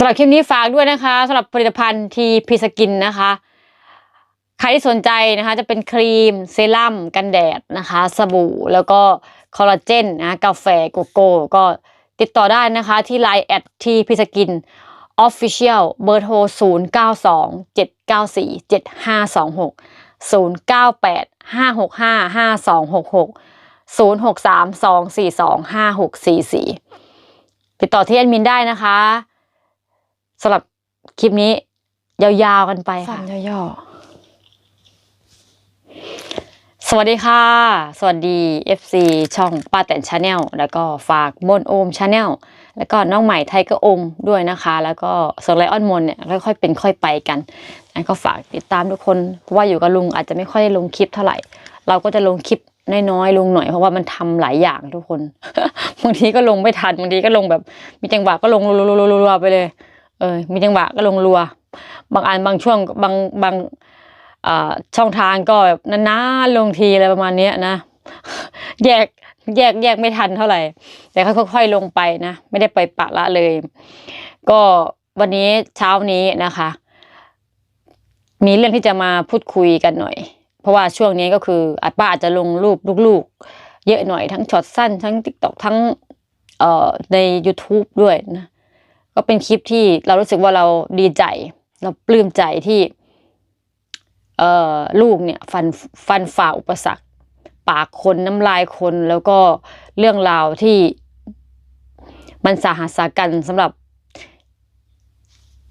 สำหรับคลิปนี้ฝากด้วยนะคะสำหรับผลิตภัณฑ์ทีพีสกินนะคะ ใครที่สนใจนะคะจะเป็นครีมเซรั่มกันแดดนะคะ สบู่แล้วก็คอลลาเจนนะกาแฟโกโก้ก็ติดต่อได้นะคะที่ Line แอดทีพีสกินออฟฟิเชียลเบอร์โทร 0 9 2 7 9 4 7 5 2 6 0 9 8 5 6 5 5 2 6 6 0 6 3 2 4 2 5 6 4 4 ติดต่อที่แอดมินได้นะคะ สำหรับคลิปนี้ ยาวๆกันไปค่ะย่อๆสวัสดีค่ะ สวัสดี FC ช่องป้าแตนชาแนลแล้วก็ฝากมนโอมชาแนลแล้วก็น้องใหม่ไทเกอร์โอมด้วยนะคะ แล้วก็โซไลออนมนเนี่ยค่อยๆเป็นค่อยไปกันงั้นก็ฝากติดตามทุกคนเพราะว่าอยู่กับลุงอาจจะไม่ค่อยได้ลงคลิปเท่าไหร่ เราก็จะลงคลิปน้อยๆลงหน่อยเพราะว่ามันทำหลายอย่างทุกคนบางทีก็ลงไม่ทันบางทีก็ลงแบบมีจังหวะก็ลงรัวๆไปเลย เออมีจังหวะก็ลงรัว บางอันบางช่วงบางบางช่องทางก็แบบนานๆลงทีอะไรประมาณเนี้ยนะ แยกแยกแยกไม่ทันเท่าไหร่ แต่ค่อยๆลงไปนะ ไม่ได้ไปปะละเลย ก็วันนี้เช้านี้นะคะ มีเรื่องที่จะมาพูดคุยกันหน่อย เพราะว่าช่วงนี้ก็คืออาป้าอาจจะลงรูปลูกๆ เยอะหน่อยทั้งช็อตสั้น ทั้งติ๊กต็อกทั้งเอ่อใน YouTube ด้วยนะ ก็เป็นคลิปที่เรารู้สึกว่าเราดีใจ เราปลื้มใจที่เออลูกเนี่ยฟันฟันฝ่าอุปสรรค ปากคนน้ำลายคนแล้วก็เรื่องราวที่มันสาหัสสากันสำหรับ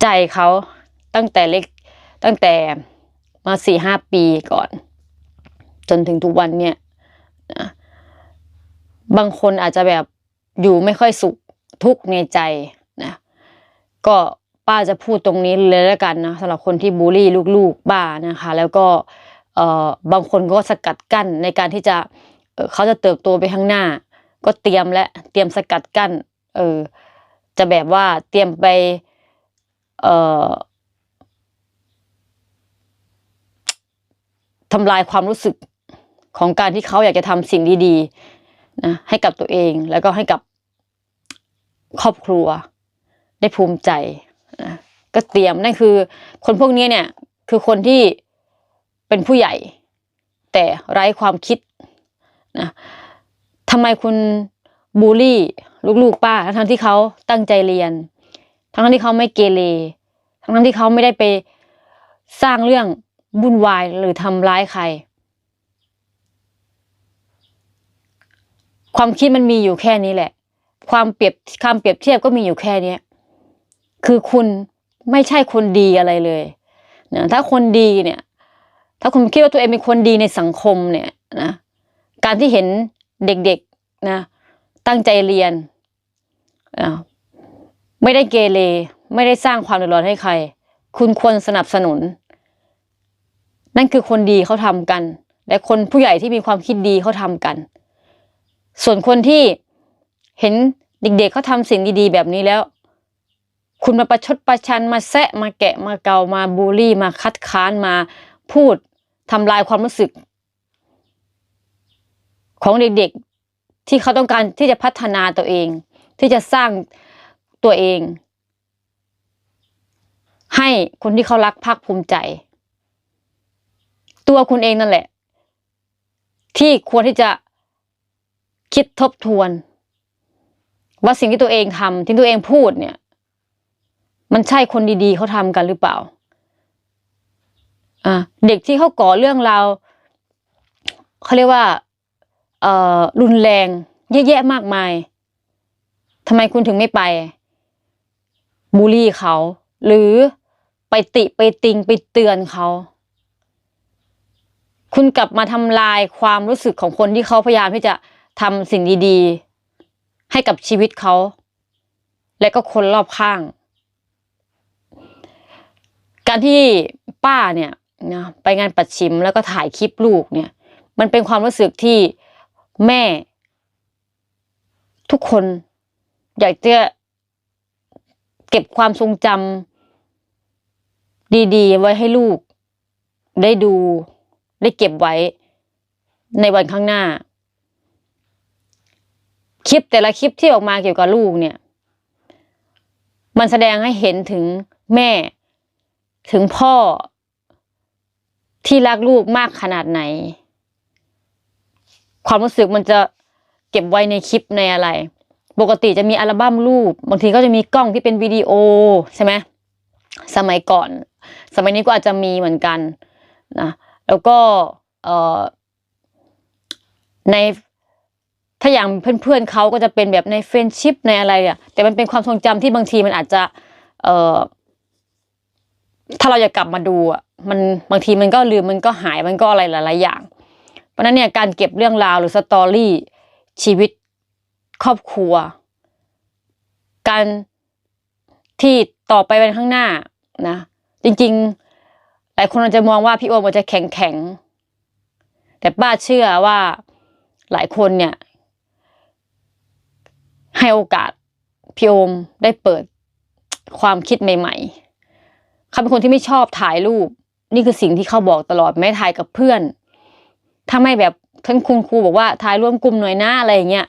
ใจเขาตั้งแต่เล็กตั้งแต่มาสี่ห้าปีก่อน จนถึงทุกวันเนี่ยนะบางคนอาจจะแบบอยู่ไม่ค่อยสุขทุกข์ในใจ ก็ป้าจะพูดตรงนี้เลยแล้วกันนะสำหรับคนที่บูลลี่ลูกๆป้านะคะ แล้วก็เออบางคนก็สกัดกั้นในการที่จะเอ่อเขาจะเติบโตไปข้างหน้า ก็เตรียมและเตรียมสกัดกั้น เออจะแบบว่าเตรียมไป เอ่อทำลายความรู้สึกของการที่เขาอยากจะทำสิ่งดีๆนะให้กับตัวเองแล้วก็ให้กับครอบครัว ได้ภูมิใจนะก็เตรียมนั่นคือ คนพวกนี้เนี่ย คือคนที่เป็นผู้ใหญ่ แต่ไร้ความคิดนะทำไมคุณบูลลี่ลูกๆป้าทั้งที่เขาตั้งใจเรียน ทั้งที่เขาไม่เกเรทั้งที่เขาไม่ได้ไปสร้างเรื่องวุ่นวายหรือทำร้ายใคร ความคิดมันมีอยู่แค่นี้แหละ ความเปรียบคำเปรียบเทียบก็มีอยู่แค่นี้ คือคุณไม่ใช่คนดีอะไรเลยนะถ้าคนดีเนี่ย ถ้าคุณคิดว่าตัวเองเป็นคนดีในสังคมเนี่ยนะการที่เห็นเด็กๆนะตั้งใจเรียนอ่าไม่ได้เกเรไม่ได้สร้างความเดือดร้อนให้ใคร คุณควรสนับสนุน นั่นคือคนดีเขาทำกัน และคนผู้ใหญ่ที่มีความคิดดีเขาทำกัน ส่วนคนที่เห็นเด็กๆเขาทำสิ่งดีๆแบบนี้แล้ว คุณมาประชดประชันมาแซะมาแกะมาเกามาบูลลี่มาคัดค้านมาพูดทำลายความรู้สึก ของเด็กๆ ที่เขาต้องการที่จะพัฒนาตัวเอง ที่จะสร้างตัวเอง ให้คนที่เขารักภาคภูมิใจ ตัวคุณเองนั่นแหละ ที่ควรที่จะคิดทบทวน ว่าสิ่งที่ตัวเองทำที่ตัวเองพูดเนี่ย มันใช่คนดีๆเขาทำกันหรือเปล่า อ่า เด็กที่เขาก่อเรื่องราวเขาเรียกว่า เอ่อ รุนแรงเยอะแยะมากมายทำไมคุณถึงไม่ไปบูลลี่เขา หรือไปติไปติงไปเตือนเขา คุณกลับมาทำลายความรู้สึกของคนที่เขาพยายามที่จะทำสิ่งดีๆ ให้กับชีวิตเขา และก็คนรอบข้าง การที่ป้าเนี่ยนะไปงานปัดชิมแล้วก็ถ่ายคลิปลูกเนี่ย มันเป็นความรู้สึกที่แม่ ทุกคน อยากจะเก็บความทรงจำดีๆ ไว้ให้ลูก ได้ดูได้เก็บไว้ในวันข้างหน้า คลิปแต่ละคลิปที่ออกมาเกี่ยวกับลูกเนี่ย มันแสดงให้เห็นถึงแม่ ถึงพ่อที่รักลูกมากขนาดไหน ความรู้สึกมันจะเก็บไว้ในคลิปในอะไร ปกติจะมีอัลบั้มรูป บางทีก็จะมีกล้องที่เป็นวิดีโอใช่ไหมสมัยก่อน สมัยนี้ก็อาจจะมีเหมือนกันนะแล้วก็ในถ้าอย่างเพื่อนๆเขาก็จะเป็นแบบในเฟรนชิพในอะไรอะแต่มันเป็นความทรงจำที่บางทีมันอาจจะ เออ ถ้าเราอยากกลับมาดูอะมันบางทีมันก็ลืมมันก็หายมันก็อะไรหลายๆอย่าง เพราะนั้นเนี่ยการเก็บเรื่องราวหรือสตอรี่ชีวิตครอบครัว การที่ต่อไปเป็นข้างหน้านะ จริงๆ หลายคนอาจจะมองว่าพี่โอมอาจจะแข็งแข็งๆแต่ป้าเชื่อว่าหลายคนเนี่ย ให้โอกาสพี่โอมได้เปิดความคิดใหม่ ๆ เขาเป็นคนที่ไม่ชอบถ่ายรูป นี่คือสิ่งที่เขาบอกตลอดไม่ถ่ายกับเพื่อน ถ้าไม่แบบท่านคุณครูบอกว่าถ่ายร่วมกลุ่มหน่อยหน้าอะไรอย่างเงี้ย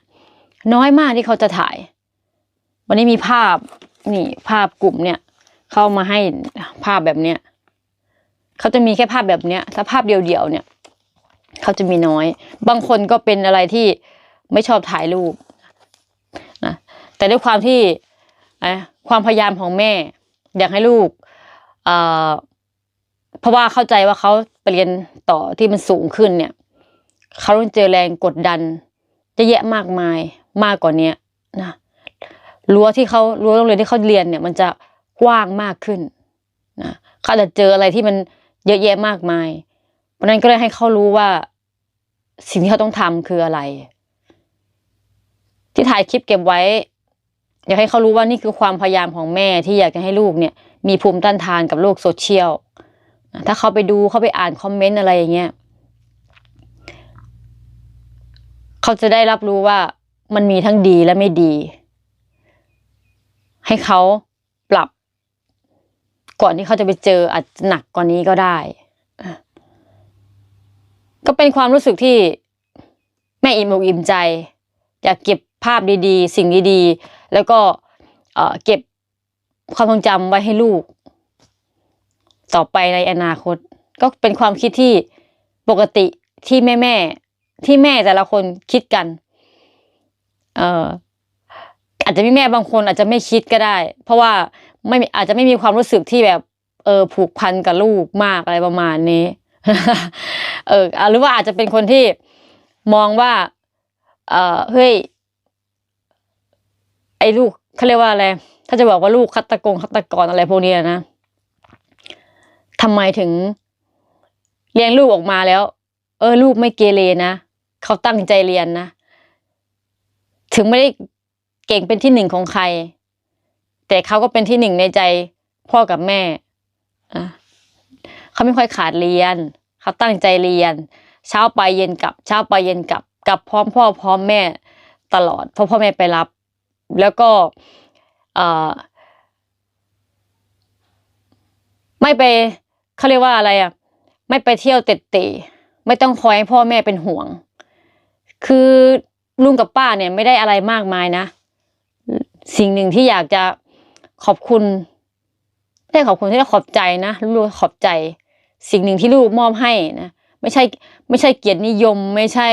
น้อยมากที่เขาจะถ่าย วันนี้มีภาพนี่ภาพกลุ่มเนี่ยเข้ามาให้ภาพแบบเนี้ยเขาจะมีแค่ภาพแบบเนี้ยถ้าภาพเดียวๆเนี่ยเขาจะมีน้อย บางคนก็เป็นอะไรที่ไม่ชอบถ่ายรูปนะแต่ด้วยความที่ความพยายามของแม่ อยากให้ลูก เอ่อเพราะว่าเข้าใจว่าเขาไปเรียนต่อที่มันสูงขึ้นเนี่ยเขาต้องเจอแรงกดดันเยอะแยะมากมายมากกว่านี้นะรั้วที่เขารั้วโรงเรียนที่เขาเรียนเนี่ย มันจะกว้างมากขึ้นนะเขาจะเจออะไรที่มันเยอะแยะมากมาย เพราะฉะนั้นก็เลยให้เขารู้ว่า สิ่งที่เขาต้องทำคืออะไร ที่ถ่ายคลิปเก็บไว้ อยากให้เขารู้ว่านี่คือความพยายามของแม่ที่อยากจะให้ลูกเนี่ย มีภูมิต้านทานกับโลกโซเชียลถ้าเขาไปดูเขาไปอ่านคอมเมนต์อะไรอย่างเงี้ยเขาจะได้รับรู้ว่ามันมีทั้งดีและไม่ดี ให้เขาปรับ ก่อนที่เขาจะไปเจออาจจะหนักกว่านี้ก็ได้ ก็เป็นความรู้สึกที่แม่อิ่มอกอิ่มใจ อยากเก็บภาพดีๆ สิ่งดีๆ แล้วก็เก็บ ความทรงจำไว้ให้ลูก ต่อไปในอนาคต ก็เป็นความคิดที่ปกติที่แม่แม่ที่แม่แต่ละคนคิดกัน เอ่ออาจจะมีแม่บางคนอาจจะไม่คิดก็ได้ เพราะว่าไม่อาจจะไม่มีความรู้สึกที่แบบ เออผูกพันกับลูกมากอะไรประมาณนี้ เออหรือว่าอาจจะเป็นคนที่มองว่า เออเฮ้ยไอ้ลูกเขาเรียกว่าอะไร ถ้าจะบอกว่าลูกฆาตกรฆาตกรอะไรพวกนี้นะทำไมถึงเลี้ยงลูกออกมาแล้ว เออ ลูกไม่เกเรนะเขาตั้งใจเรียนนะ ถึงไม่ได้เก่งเป็นที่หนึ่งของใคร แต่เขาก็เป็นที่หนึ่งในใจพ่อกับแม่อะเขาไม่ค่อยขาดเรียน เขาตั้งใจเรียน เช้าไปเย็นกลับ เช้าไปเย็นกลับ กลับพร้อมพ่อพร้อมแม่ตลอดเพราะพ่อแม่ไปรับ แล้วก็ เอ่อ ไม่ไปเขาเรียกว่าอะไรอะ ไม่ไปเที่ยวเตะเตะไม่ต้องคอยให้พ่อแม่เป็นห่วง คือลุงกับป้าเนี่ยไม่ได้อะไรมากมายนะ สิ่งหนึ่งที่อยากจะขอบคุณไม่ได้ขอบคุณที่ได้ขอบใจนะลูกขอบใจ สิ่งหนึ่งที่ลูกมอบให้นะไม่ใช่ไม่ใช่เกียรตินิยม ไม่ใช่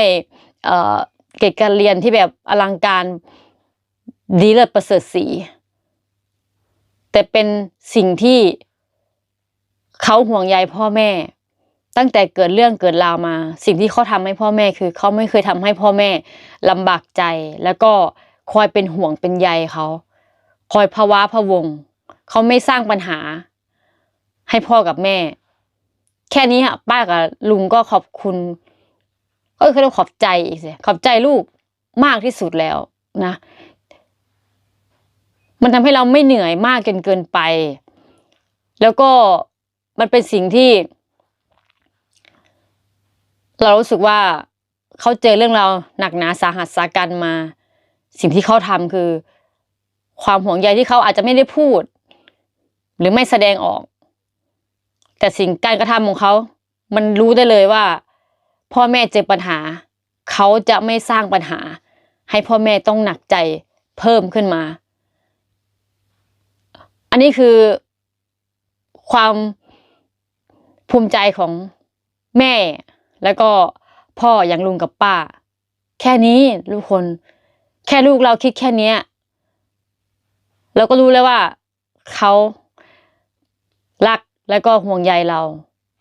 เอ่อเกรดการเรียนที่แบบอลังการดีเลิศประเสริฐสี แต่เป็นสิ่งที่เขาห่วงใยพ่อแม่ ตั้งแต่เกิดเรื่องเกิดราวมา สิ่งที่เขาทำให้พ่อแม่คือเขาไม่เคยทำให้พ่อแม่ลำบากใจ แล้วก็คอยเป็นห่วงเป็นใยเขาคอยภาวะพะวงเขาไม่สร้างปัญหา ให้พ่อกับแม่ แค่นี้ค่ะป้ากับลุงก็ขอบคุณก็คือต้องขอบใจอีกสิขอบใจลูกมากที่สุดแล้วนะ มันทำให้เราไม่เหนื่อยมากจนเกินไป แล้วก็มันเป็นสิ่งที่ เรารู้สึกว่าเขาเจอเรื่องเราหนักหนาสาหัสสากันมา สิ่งที่เขาทำคือ ความห่วงใยที่เขาอาจจะไม่ได้พูด หรือไม่แสดงออก แต่สิ่งการกระทำของเขา มันรู้ได้เลยว่า พ่อแม่เจอปัญหา เขาจะไม่สร้างปัญหา ให้พ่อแม่ต้องหนักใจเพิ่มขึ้นมา อันนี้คือความภูมิใจของแม่ แล้วก็พ่ออย่างลุงกับป้า แค่นี้ทุกคน แค่ลูกเราคิดแค่นี้เราก็รู้แล้วว่าเขารักแล้วก็ห่วงใยเรา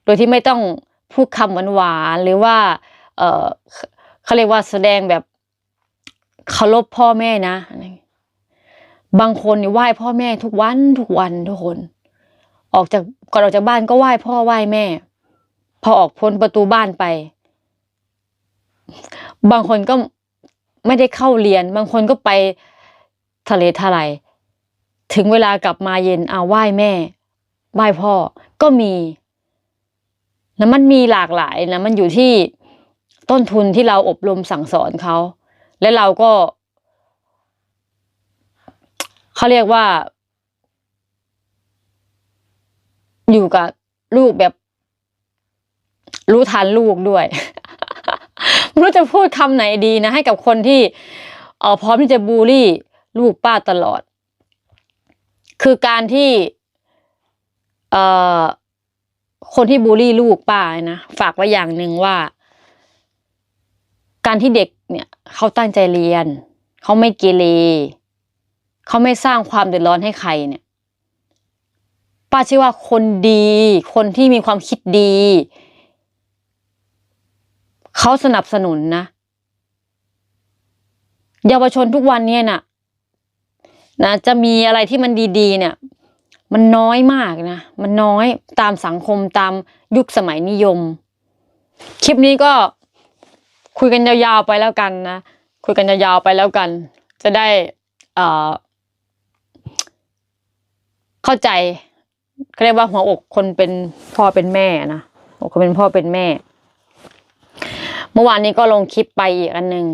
โดยที่ไม่ต้องพูดคำหวานๆหรือว่า เออเขาเรียกว่าแสดงแบบเคารพพ่อแม่นะ บางคนนี่ไหว้พ่อแม่ทุกวันทุกวันทุกคน ออกจากก่อนออกจากบ้านก็ไหว้พ่อไหว้แม่ พอออกพ้นประตูบ้านไป บางคนก็ไม่ได้เข้าเรียน บางคนก็ไปทะเลทลายถึงเวลากลับมาเย็นเอาไหว้แม่ไหว้พ่อก็มีนะมันมีหลากหลายนะมันอยู่ที่ต้นทุนที่เราอบรมสั่งสอนเขา และเราก็ เขาเรียกว่า อยู่กับลูกแบบ รู้ทันลูกด้วย ไม่รู้จะพูดคำไหนดีนะ ให้กับคนที่เออพร้อมที่จะบูลลี่ลูกป้าตลอด คือการที่ เอ่อคนที่บูลลี่ลูกป้านะฝากไว้อย่างหนึ่งว่า การที่เด็กเนี่ย เขาตั้งใจเรียน เขาไม่เกเร เขาไม่สร้างความเดือดร้อนให้ใครเนี่ย ป้าเชื่อว่าคนดี คนที่มีความคิดดี เขาสนับสนุนนะ เยาวชนทุกวันเนี่ยน่ะนะจะมีอะไรที่มันดีๆ เนี่ย มันน้อยมากนะ มันน้อยตามสังคมตามยุคสมัยนิยม คลิปนี้ก็คุยกันยาวๆไปแล้วกันนะ คุยกันยาวๆไปแล้วกัน จะได้อ่อ เข้าใจเขาเรียกว่าหัวอกคนเป็นพ่อเป็นแม่นะหัวอกคนเป็นพ่อเป็นแม่ เมื่อวานนี้ก็ลงคลิปไปอีกอันหนึ่ง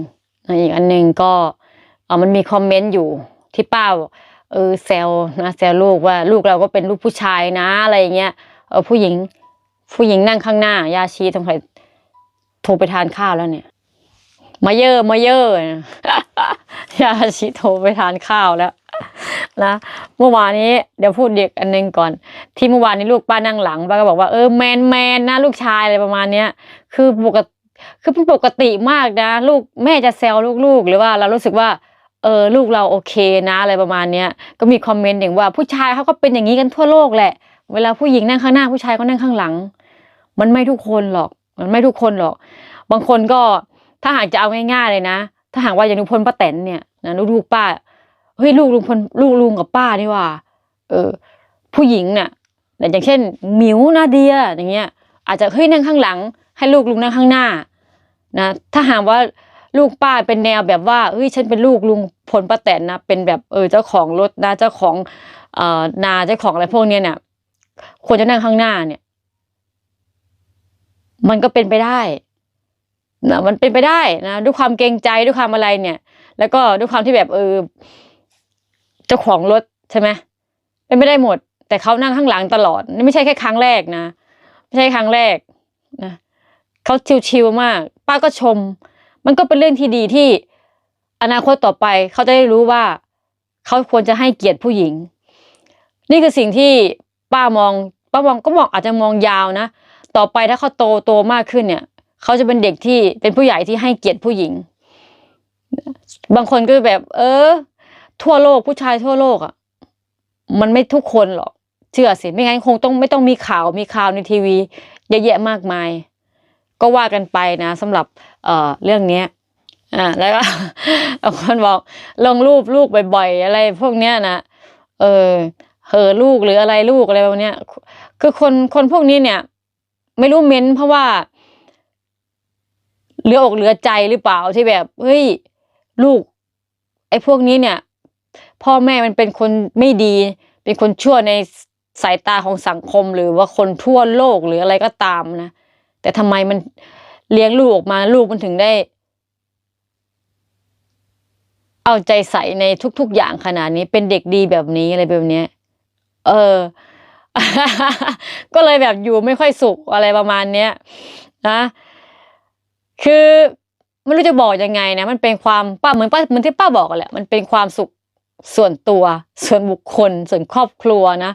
อีกอันหนึ่งก็เออมันมีคอมเมนต์อยู่ที่ป้าเออแซวนะแซวลูกว่าลูกเราก็เป็นลูกผู้ชายนะอะไรเงี้ยเออผู้หญิง ผู้หญิงนั่งข้างหน้ายาชีสงสัยโทรไปทานข้าวแล้วเนี่ย มาเยอะมาเยอะยาชีโทรไปทานข้าวแล้ว นะเมื่อวานนี้เดี๋ยวพูดเด็กอันหนึงก่อน ที่เมื่อวานนี้ลูกป้านั่งหลังป้าก็บอกว่าเออแมนแมนนะลูกชายอะไรประมาณเนี้ย คือปกติคือเป็นปกติมากนะ ลูกแม่จะแซวลูกๆ หรือว่าเรารู้สึกว่าเออลูกเราโอเคนะอะไรประมาณเนี้ยก็มีคอมเมนต์อย่างว่าผู้ชายเขาก็เป็นอย่างนี้กันทั่วโลกแหละ เวลาผู้หญิงนั่งข้างหน้าผู้ชายก็นั่งข้างหลัง มันไม่ทุกคนหรอก มันไม่ทุกคนหรอก บางคนก็ถ้าหากจะเอาง่ายๆเลยนะ ถ้าหากว่าอย่างลุพลป้าแตนเนี่ยนะลูกๆป้า เฮ้ยลูกลุงพลลูกลุงกับป้านี่ว่า เออ ผู้หญิงเนี่ยแต่อย่างเช่นหมิวนาเดียอย่างเงี้ย อาจจะเฮ้ยนั่งข้างหลัง ให้ลูกลุงนั่งข้างหน้านะถ้าหากว่าลูกป้าเป็นแนวแบบว่าเฮ้ยฉันเป็นลูกลุงพลป้าแตนนะเป็นแบบเออเจ้าของรถนะเจ้าของเอ่อนาเจ้าของอะไรพวกเนี้ยเนี่ยควรจะนั่งข้างหน้าเนี่ย มันก็เป็นไปได้นะมันเป็นไปได้นะด้วยความเกรงใจด้วยความอะไรเนี่ย แล้วก็ด้วยความที่แบบเออ เจ้าของรถใช่ไหมเป็นไม่ได้หมด แต่เขานั่งข้างหลังตลอด นี่ไม่ใช่แค่ครั้งแรกนะไม่ใช่ครั้งแรกนะเขาชิวๆมาก ป้าก็ชม มันก็เป็นเรื่องที่ดีที่อนาคตต่อไปเขาจะได้รู้ว่าเขาควรจะให้เกียรติผู้หญิง นี่คือสิ่งที่ป้ามองป้ามองก็มองอาจจะมองยาวนะ ต่อไปถ้าเขาโตโตมากขึ้นเนี่ยเขาจะเป็นเด็กที่เป็นผู้ใหญ่ที่ให้เกียรติผู้หญิง บางคนก็แบบ เออ ทั่วโลกผู้ชายทั่วโลกอะ มันไม่ทุกคนหรอกเชื่อสิไม่งั้นคงต้องไม่ต้องมีข่าวมีข่าวในทีวีเยอะแยะมากมาย ก็ว่ากันไปนะสำหรับเอ่อเรื่องเนี้ยอ่าแล้วก็คนบอกลงรูปลูกบ่อยๆ อะไรพวกเนี้ยนะเออเหอลูกหรืออะไรลูกอะไรแบบเนี้ยคือคนคนพวกนี้เนี่ย ไม่รู้เม้นเพราะว่าเหลืออกเหลือใจหรือเปล่าที่แบบเฮ้ยลูก ไอ้พวกนี้เนี่ย พ่อแม่มันเป็นคนไม่ดี เป็นคนชั่วในสายตาของสังคมหรือว่าคนทั่วโลกหรืออะไรก็ตามนะแต่ทำไมมันเลี้ยงลูกออกมาลูกมันถึงได้ เอาใจใส่ในทุก ๆ อย่างขนาดนี้ เป็นเด็กดีแบบนี้อะไรแบบเนี้ย เออ ก็เลยแบบอยู่ไม่ค่อยสุขอะไรประมาณเนี้ยนะคือไม่รู้จะบอกยังไงนะมันเป็นความป้าเหมือนป้าเหมือนที่ป้าบอกกันแหละมันเป็นความสุข ส่วนตัว ส่วนบุคคล ส่วนครอบครัวนะ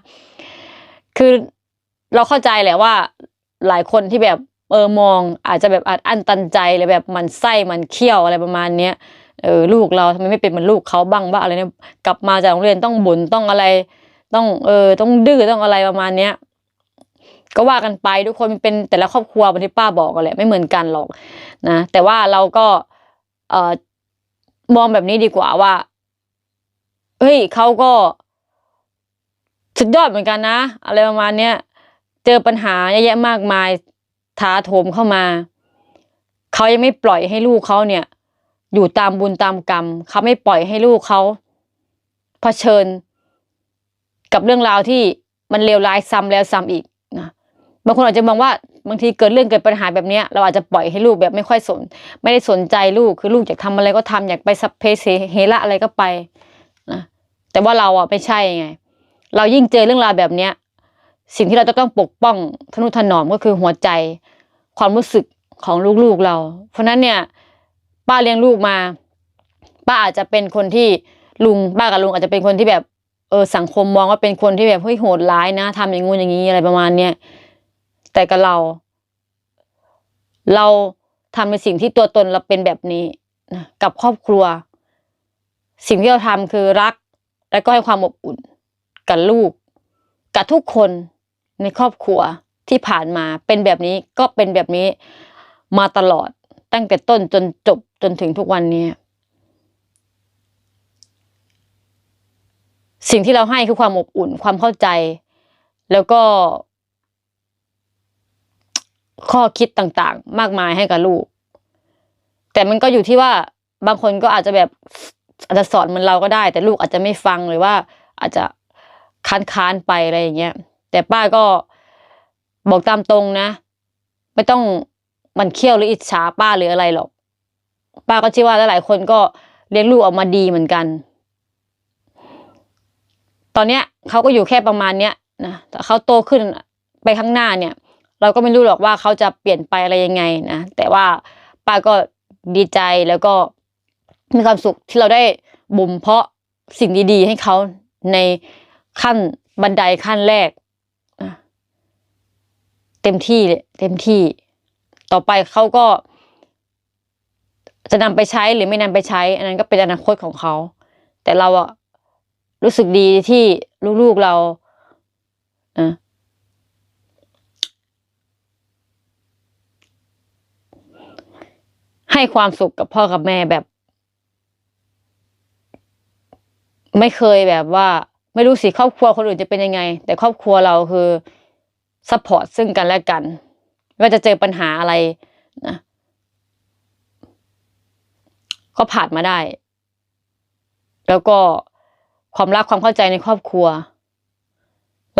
คือเราเข้าใจแหละว่า หลายคนที่แบบเออมอง อาจจะแบบอัดอั้นตันใจเลยแบบมันไส้มันเคี้ยวอะไรประมาณเนี้ยเออลูกเราทำไมไม่เป็นเหมือนลูกเขาบ้างบ้าอะไรเนี่ยกลับมาจากโรงเรียนต้องบ่นต้องอะไร ต้องเออต้องดื้อต้องอะไรประมาณเนี้ยก็ว่ากันไปทุกคนเป็นแต่ละครอบครัวเหมือนที่ป้าบอกกันแหละไม่เหมือนกันหรอกนะแต่ว่าเราก็เออมองแบบนี้ดีกว่าว่า เฮ้ยเขาก็สุดยอดเหมือนกันนะ อะไรประมาณเนี้ยเจอปัญหาเยอะแยะมากมายท้าโถมเข้ามา เขายังไม่ปล่อยให้ลูกเขาเนี่ย อยู่ตามบุญตามกรรมเขาไม่ปล่อยให้ลูกเขาเผชิญ กับเรื่องราวที่มันเลวร้ายซ้ำแล้วซ้ำอีกนะบางคนอาจจะมองว่าบางทีเกิดเรื่องเกิดปัญหาแบบเนี้ย เราอาจจะปล่อยให้ลูกแบบไม่ค่อยสน ไม่ได้สนใจลูกคือลูกอยากทำอะไรก็ทำอยากไปสัพเพเสเฮระอะไรก็ไป แต่ว่าเราอะไม่ใช่ไง เรายิ่งเจอเรื่องราวแบบเนี้ย สิ่งที่เราจะต้องปกป้องทนุถนอมก็คือหัวใจ ความรู้สึกของลูกๆเรา เพราะฉะนั้นเนี่ย ป้าเลี้ยงลูกมา ป้าอาจจะเป็นคนที่ลุงป้ากับลุงอาจจะเป็นคนที่แบบเออสังคมมองว่าเป็นคนที่แบบเฮ้ยโหดร้ายนะทำอย่างงู้นอย่างนี้อะไรประมาณเนี้ยแต่กับเรา เราทำในสิ่งที่ตัวตนเราเป็นแบบนี้นะกับครอบครัว สิ่งที่เราทำคือรัก และก็ให้ความอบอุ่นกับลูก กับทุกคนในครอบครัวที่ผ่านมาเป็นแบบนี้ก็เป็นแบบนี้มาตลอดตั้งแต่ต้นจนจบจนถึงทุกวันนี้ สิ่งที่เราให้คือความอบอุ่นความเข้าใจ แล้วก็ ข้อคิดต่างๆ มากมายให้กับลูก แต่มันก็อยู่ที่ว่าบางคนก็อาจจะแบบ อาจจะสอนเหมือนเราก็ได้ แต่ลูกอาจจะไม่ฟังหรือว่า อาจจะค้านค้านๆไปอะไรอย่างเงี้ยแต่ป้าก็บอกตามตรงนะ ไม่ต้องมันเคี่ยวหรืออิจฉาป้าหรืออะไรหรอก ป้าก็เชื่อว่าหลายๆคนก็เลี้ยงลูกออกมาดีเหมือนกัน ตอนเนี้ยเขาก็อยู่แค่ประมาณเนี้ยนะแต่เขาโตขึ้นไปข้างหน้าเนี่ย เราก็ไม่รู้หรอกว่าเขาจะเปลี่ยนไปอะไรยังไงนะแต่ว่าป้าก็ดีใจแล้วก็ มีความสุขที่เราได้บ่มเพาะสิ่งดีๆ ให้เขาในขั้นบันไดขั้นแรกเต็มที่เลยเต็มที่ ต่อไปเขาก็ จะนำไปใช้หรือไม่นำไปใช้ อันนั้นก็เป็นอนาคตของเขา แต่เราอะรู้สึกดีที่ลูกๆเราอะให้ความสุขกับพ่อกับแม่แบบ ไม่เคยแบบว่า ไม่รู้สิครอบครัวคนอื่นจะเป็นยังไง แต่ครอบครัวเราคือซัพพอร์ตซึ่งกันและกันไม่ว่าจะเจอปัญหาอะไรนะก็ผ่านมาได้ แล้วก็ความรักความเข้าใจในครอบครัว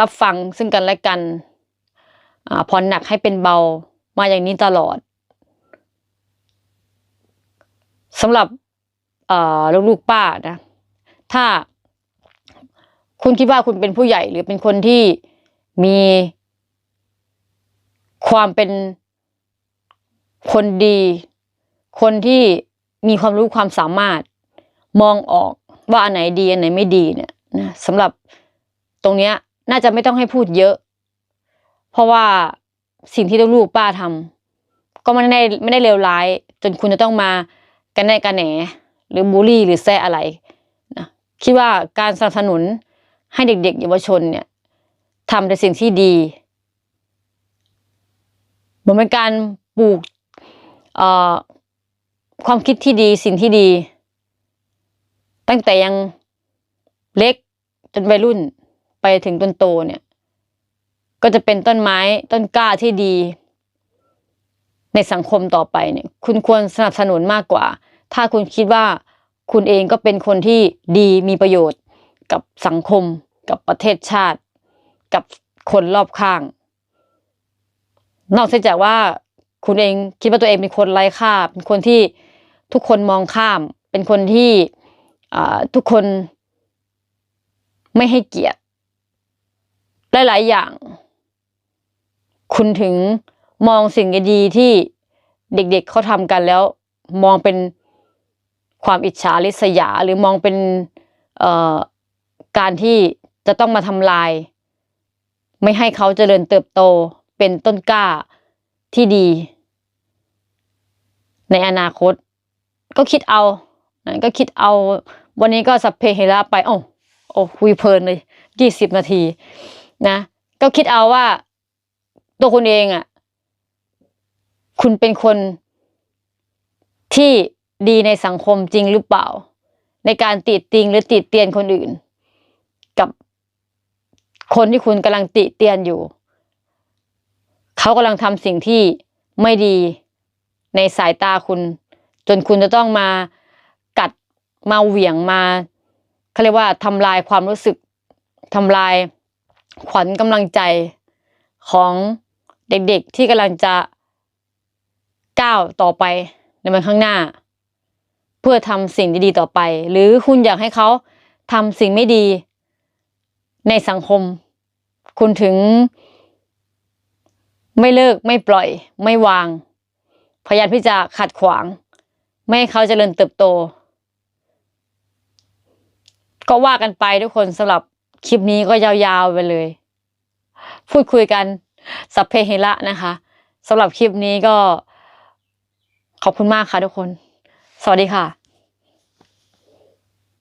รับฟังซึ่งกันและกันอ่าผ่อนหนักให้เป็นเบามาอย่างนี้ตลอดสำหรับลูกๆป้านะ ถ้า คุณคิดว่าคุณเป็นผู้ใหญ่หรือเป็นคนที่มีความเป็นคนดี คนที่มีความรู้ความสามารถมองออกว่าอันไหนดีอันไหนไม่ดีเนี่ยนะสำหรับตรงเนี้ย น่าจะไม่ต้องให้พูดเยอะ เพราะว่าสิ่งที่ลูกป้าทำก็ไม่ได้ไม่ได้เลวร้าย จนคุณจะต้องมากันแน่กันแหน หรือบูลลี่หรือแซะอะไร คิดว่าการสนับสนุนให้เด็กๆเยาวชนเนี่ยทำแต่สิ่งที่ดีเหมือนเป็นการปลูกความคิดที่ดีสิ่งที่ดี ตั้งแต่ยังเล็กจนวัยรุ่นไปถึงต้นโตเนี่ย ก็จะเป็นต้นไม้ต้นกล้าที่ดี ในสังคมต่อไปเนี่ย คุณควรสนับสนุนมากกว่า ถ้าคุณคิดว่า คุณเองก็เป็นคนที่ดีมีประโยชน์ กับสังคม กับประเทศชาติ กับคนรอบข้าง นอกจากว่าคุณเองคิดว่าตัวเองเป็นคนไร้ค่า เป็นคนที่ทุกคนมองข้าม เป็นคนที่ทุกคนไม่ให้เกียรติหลาย ๆ อย่าง คุณถึงมองสิ่งดีๆที่เด็ก ๆเขาทำกันแล้ว มองเป็น ความอิจฉาริษยา หรือมองเป็นเอ่อการที่จะต้องมาทำลาย ไม่ให้เขาเจริญเติบโตเป็นต้นกล้าที่ดี ในอนาคต ก็คิดเอานะก็คิดเอา วันนี้ก็สัพเพเหระไปโอ้โอ้คุยเพลินเลยยี่สิบนาทีนะ ก็คิดเอาว่า ตัวคุณเองอะ คุณเป็นคนที่ ดีในสังคมจริงหรือเปล่า ในการติดติงหรือติดเตียนคนอื่น กับคนที่คุณกำลังติเตียนอยู่ เขากำลังทำสิ่งที่ไม่ดีในสายตาคุณ จนคุณจะต้องมากัดมาเหวี่ยงมาเขาเรียกว่าทำลายความรู้สึกทำลายขวัญกำลังใจของเด็กๆที่กำลังจะก้าวต่อไปในวันข้างหน้า พื่อทำสิ่งดีๆต่อไป หรือคุณอยากให้เขาทำสิ่งไม่ดี ในสังคม คุณถึง ไม่เลิกไม่ปล่อย ไม่วาง พยายามที่จะขัดขวาง ไม่ให้เขาเจริญเติบโต ก็ว่ากันไปทุกคนสำหรับคลิปนี้ก็ยาวๆไปเลย พูดคุยกันสัพเพเหระนะคะสำหรับคลิปนี้ก็ขอบคุณมากค่ะทุกคน สวัสดีค่ะ